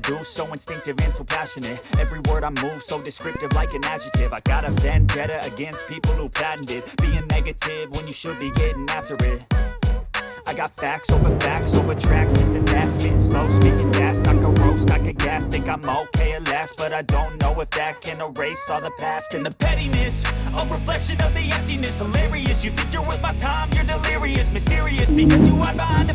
do, so instinctive and so passionate. Every word I move, so descriptive like an adjective. I got a vendetta against people who patented being negative when you should be getting after it. I got facts over facts over tracks. This and that, spitting slow, speaking fast. I can roast, I can gas. Think I'm okay at last, but I don't know if that can erase all the past and the pettiness. A reflection of the emptiness. Hilarious. You think you're worth my time? You're delirious, mysterious because you hide behind a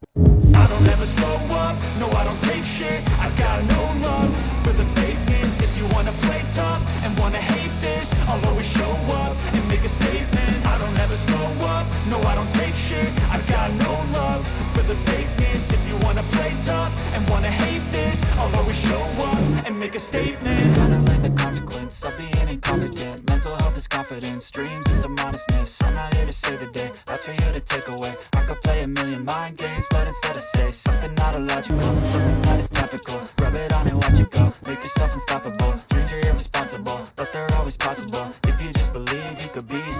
I'll always show up and make a statement. I don't ever slow up, no I don't take shit. I've got no love for the fakeness. If you wanna play tough and wanna hate this I'll always show up and make a statement. Gonna learn the consequence of being incompetent. Mental health is confidence, dreams into modestness I'm not here to save the day, that's for you to take away. I could play a million mind games, but instead I say Something not illogical, something that is topical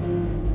Bye.